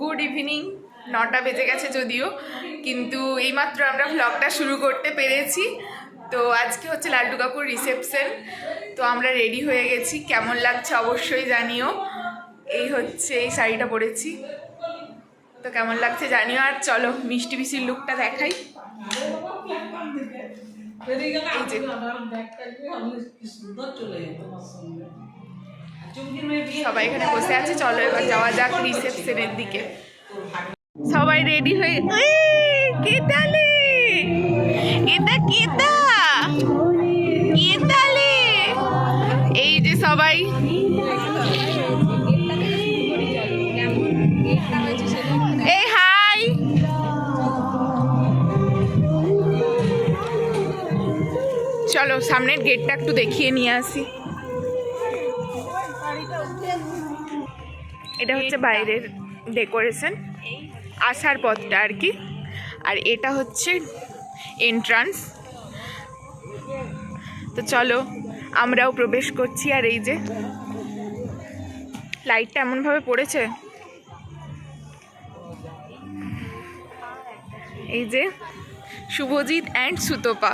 Good evening নটা বেজে গেছে যদিও কিন্তু এইমাত্র আমরা ভ্লগটা শুরু করতে পেরেছি। তো আজকে হচ্ছে লাল্টু কাকুর রিসেপশন তো আমরা রেডি হয়ে গেছি। কেমন লাগছে অবশ্যই জানিও। এই হচ্ছে এই শাড়িটা পরেছি। তো কেমন লাগছে জানিও আর চলো মিষ্টি পিসির লুকটা দেখাই। এই যে। সবাই এখানে বসে আছে, চলো এবার যাওয়া যাক রিসেপশনের দিকে। সবাই রেডি হয়ে কেতালে! এটা কেতা! কেতালে! এই যে সবাই। এই হাই! চলো, সামনের গেটটা একটু দেখিয়ে নিয়ে আসি। এটা হচ্ছে বাইরের ডেকোরেশন, আসার পথটা আর কি। আর এটা হচ্ছে এন্ট্রান্স তো চলো, আমরাও প্রবেশ করছি আর এই যে লাইটটা এমনভাবে পড়েছে। এই যে শুভজিৎ অ্যান্ড সুতপা।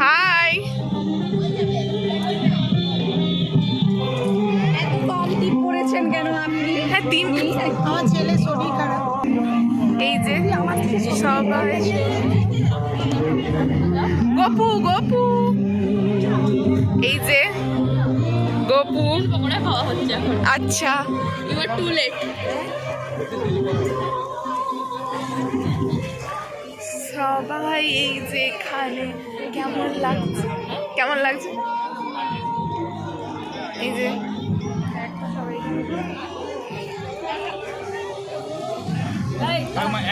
হাই পড়েছেন কেন আপনি? হ্যাঁ তিন আমার ছেলে শরীর খারাপ। এই যে সবাই গপু গপু। এই যে গপু। আচ্ছা। ইউ আর টু লেট সবাই এই যে এখানে কেমন লাগছে? কেমন লাগছে? এই যে।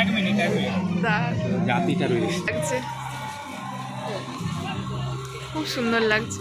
এক মিনিট এক মিনিট। জাতিটা রয়েছে খুব সুন্দর লাগছে।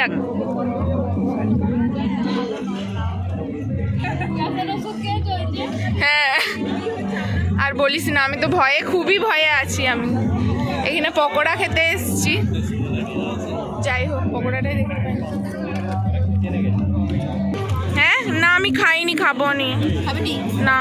লাগ হ্যাঁ আর বলিস না আমি তো ভয়ে খুবই ভয়ে আছি আমি। এখানে পকোড়া খেতে এসেছি। যাই হোক পকোড়াটাই দেখতে পাই। হ্যাঁ না আমি খাইনি খাব নি? না।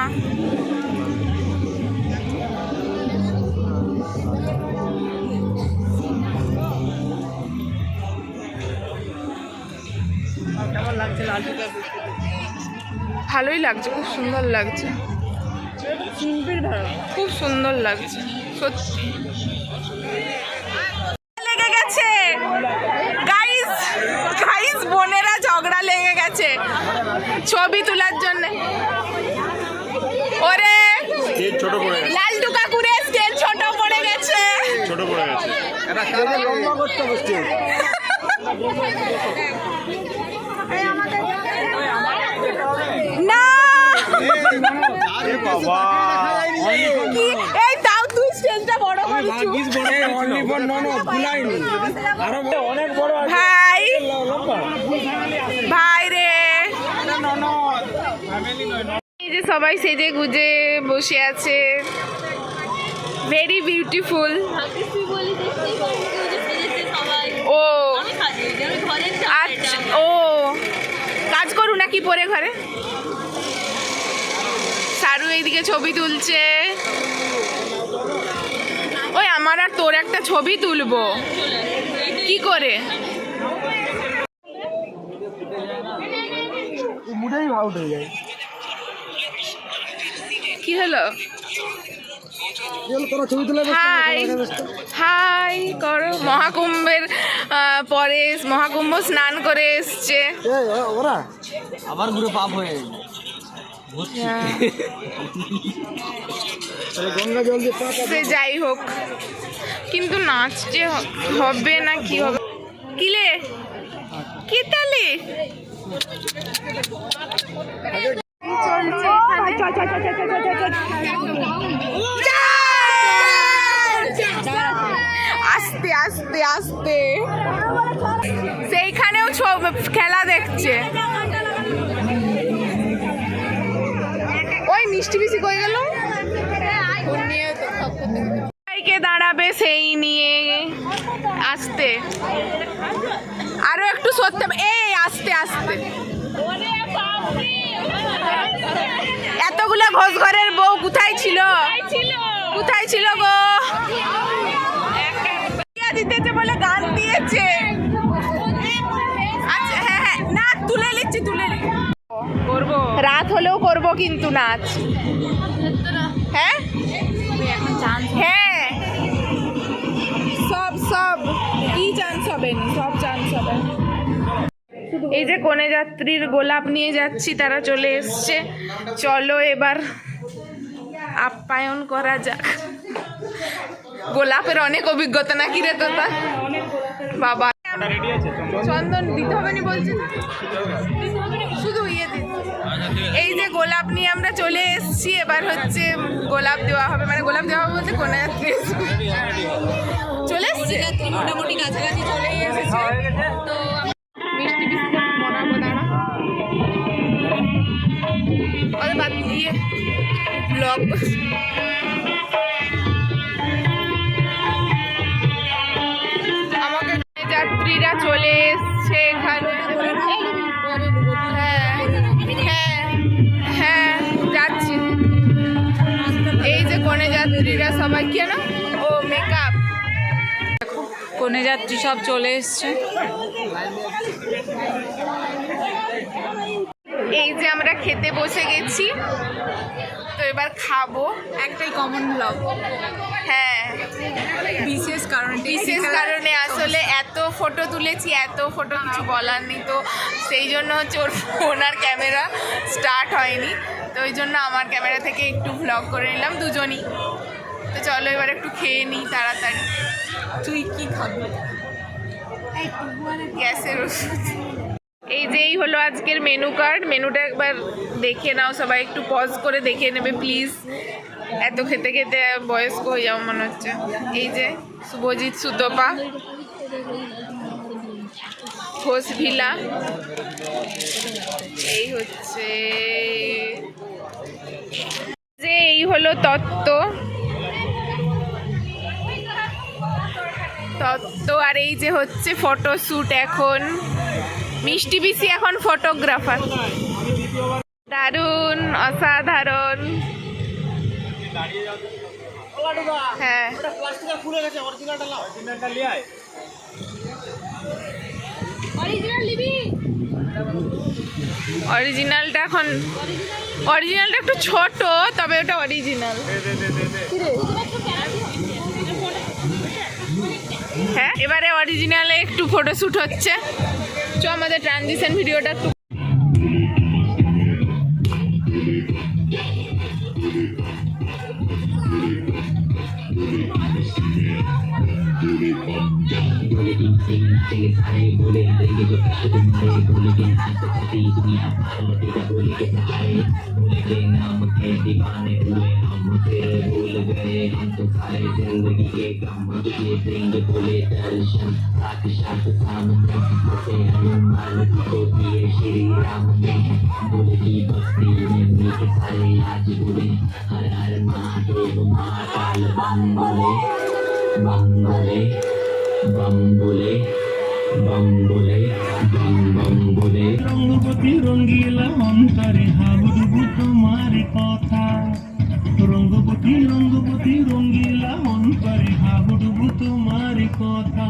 ভালোই লাগছে খুব সুন্দর লাগছে। খুব সুন্দর লাগছে সত্যি। লেগে গেছে। গাইস গাইস বোনেরা ঝগড়া লেগে গেছে। ছবি তোলার জন্য। ওরে ছোট পড়ে গেছে। লালটু কাকুরের স্টেজ ছোট পড়ে গেছে। ছোট পড়ে গেছে। এটা কাজে লম্বা করতে হবে স্টেজ না আরে বাবা কি এই তাও তুই স্টেজটা বড় অনেক বড় ভাই। ভাই রে। এই যে সবাই সেজে গুজে বসে আছে। ভেরি বিউটিফুল ও। আচ্ছা ও। কাজ করু নাকি পরে ঘরে? সারু এইদিকে ছবি তুলছে। ওই আমার আর তোর একটা ছবি তুলবো। কি করে? কি হলো? হাই করো। মহাকুম্ভের পরে মহাকুম্ভ স্নান করে এসছে। আবার ঘুরে পাপ হয়ে সে যাই হোক কিন্তু নাচ যে হবে না কি হবে কিলে কি তালে চলছে ঘোষ ঘরের বউ কোথায় ছিল? কোথায় ছিল? গো? দিতেছে বলে গান দিয়েছে। আচ্ছা হ্যাঁ হ্যাঁ না তুলে নিচ্ছি তুলে করব। রাত হলেও করব কিন্তু নাচ। হ্যাঁ? হ্যাঁ। সব সব কি চান্স হবে সব চান্স হবে। এই যে কনে যাত্রীর গোলাপ নিয়ে যাচ্ছি তারা চলে এসছে। চলো এবার আপ্যায়ন করা যাক। গোলাপের অনেক অভিজ্ঞতা নাকি রে তোতা? বাবা। চন্দন দিতে হবে। নি বলছি? শুধু ইয়ে এই যে গোলাপ নিয়ে আমরা চলে এসেছি এবার হচ্ছে গোলাপ দেওয়া হবে। মানে গোলাপ দেওয়া হবে বলতে কোনে যাত্রী চলে এসছে? মোটামুটি কাছাকাছি চলেই এসেছে। তো ব্লগ আমাকে যাত্রীরা চলে এসছে এখানে। হ্যাঁ হ্যাঁ হ্যাঁ যাচ্ছি। এই যে কনে যাত্রীরা সবাই কেন ও মেকআপ কনে যাত্রী সব চলে এসছে। এই যে আমরা খেতে বসে গেছি। এবার খাব। একটাই কমন ব্লগ হ্যাঁ। বিশেষ কারণ বিশেষ কারণে আসলে এত ফটো তুলেছি এত ফটো কিছু বলার নেই তো। সেই জন্য হচ্ছে ওর ফোন আর ক্যামেরা স্টার্ট হয়নি। তো ওই জন্য আমার ক্যামেরা থেকে একটু ভ্লগ করে নিলাম দুজনই। তো চলো এবার একটু খেয়ে নিই তাড়াতাড়ি। তুই কি খাবি? গ্যাসের ওষুধ। এই যে এই হলো আজকের মেনু কার্ড মেনুটা একবার দেখে নাও, সবাই একটু পজ করে দেখে নেবে প্লিজ এত খেতে খেতে বয়স্ক হয়ে যাও মনে হচ্ছে। এই যে শুভজিৎ সুতপা, ঘোষ ভিলা। এই হচ্ছে যে এই হলো তত্ত্ব। তত্ত্ব আর এই যে হচ্ছে ফটোশ্যুট এখন। মিষ্টি পিসি এখন ফটোগ্রাফার। দারুণ অসাধারণ। হ্যাঁ। অরিজিনালটা এখন অরিজিনালটা একটু ছোট তবে ওটা অরিজিনাল। হ্যাঁ এবারে অরিজিনালে একটু ফটোশ্যুট হচ্ছে। আমাদের ট্রানজিশন ভিডিওটা একটু तेरे सारे बोले हरेंगे जो कष्ट तुम्हारे बोले के नाम से फंसी दुनिया लौटी का बोले के सहारे बोले के नाम के दीवाने हुए, हम तेरे भूल गए, हम तो सारे ज़िंदगी के गम ये सिंह बोले दर्शन साक्षात सामने फंसे हनुमान जी को दिए श्री राम ने, बोले की भक्ति में मीठ सारे आज बोले, हर हर महादेव महाकाल बम बोले बम बोले बम बोले। বম বলে রঙ্গপতি রঙ্গিলা অন্তরে হাবুডুবু তোমার কথা। রঙ্গপতি রঙ্গপতি রঙ্গিলা অন্তরে হাবুডুবু তোমার কথা।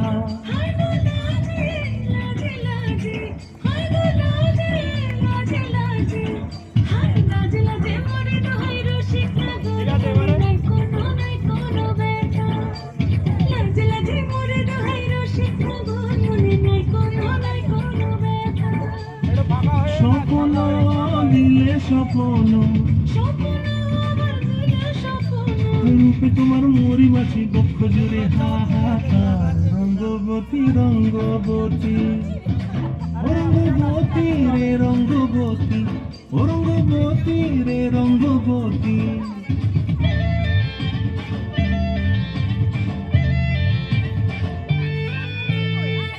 স্বপ্ন। রূপে তোমার মরি মাছি বক্ষ জুড়ে হাহাকার। রঙ্গবতী রঙ্গবতী রঙ্গবতী রে রঙ্গবতী রঙ্গবতী রে রঙ্গবতী।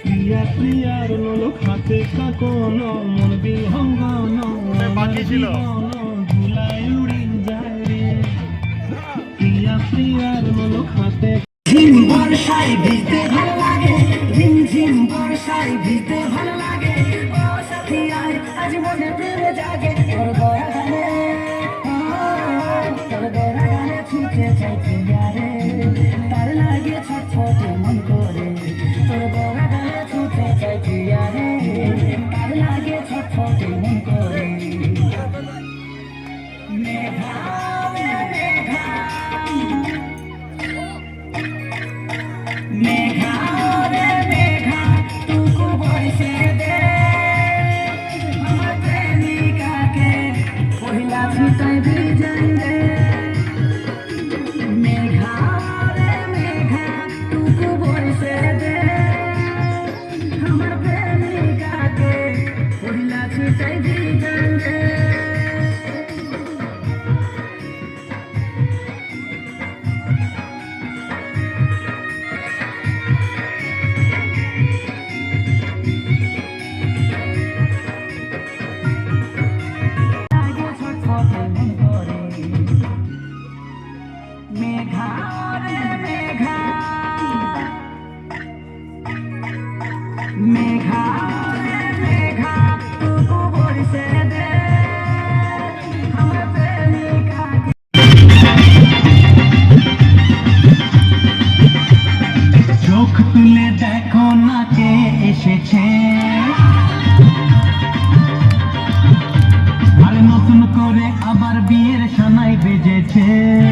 প্রিয়া প্রিয়ার লোক হাতে কাকন মন বিহঙ্গন। গিয়েছিল। বর্ষায় ভিজতে ভালো লাগে ঝিম ঝিম বর্ষায় ভিজতে ভালো লাগে। Yeah.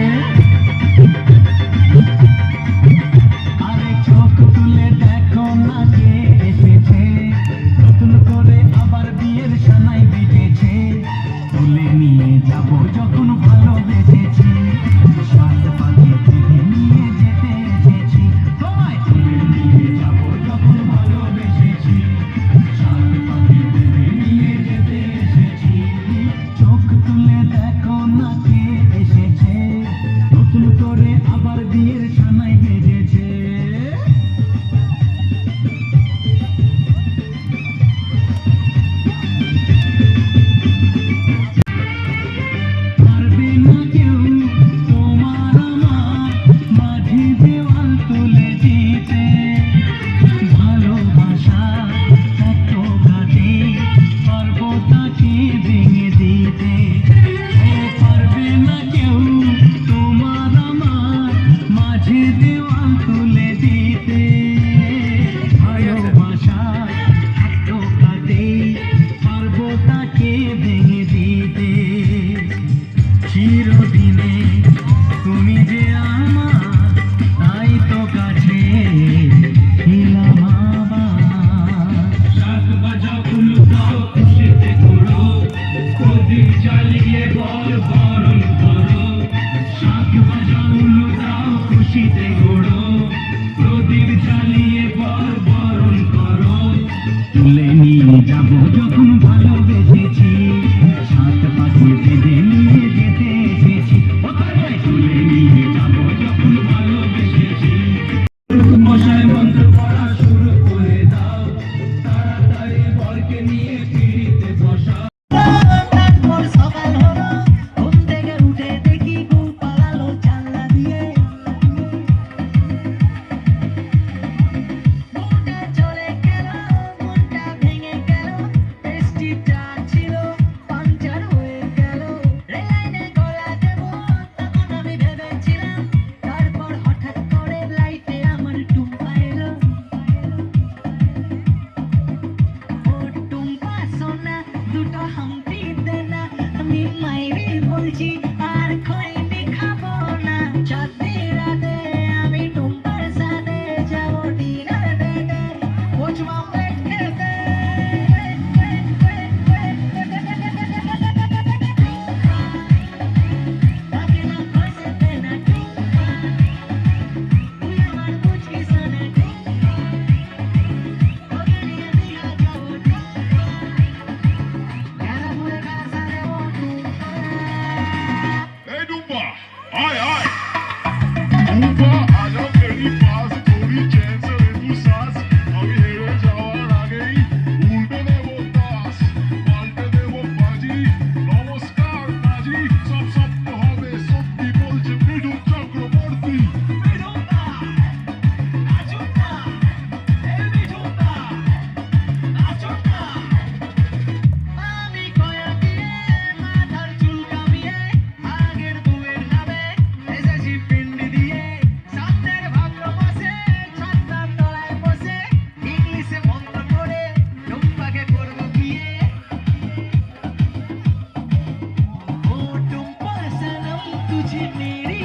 চিনি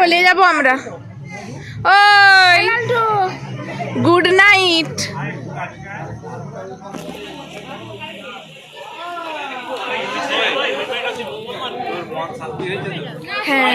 চলে যাব আমরা। ওই গুড নাইট হ্যাঁ।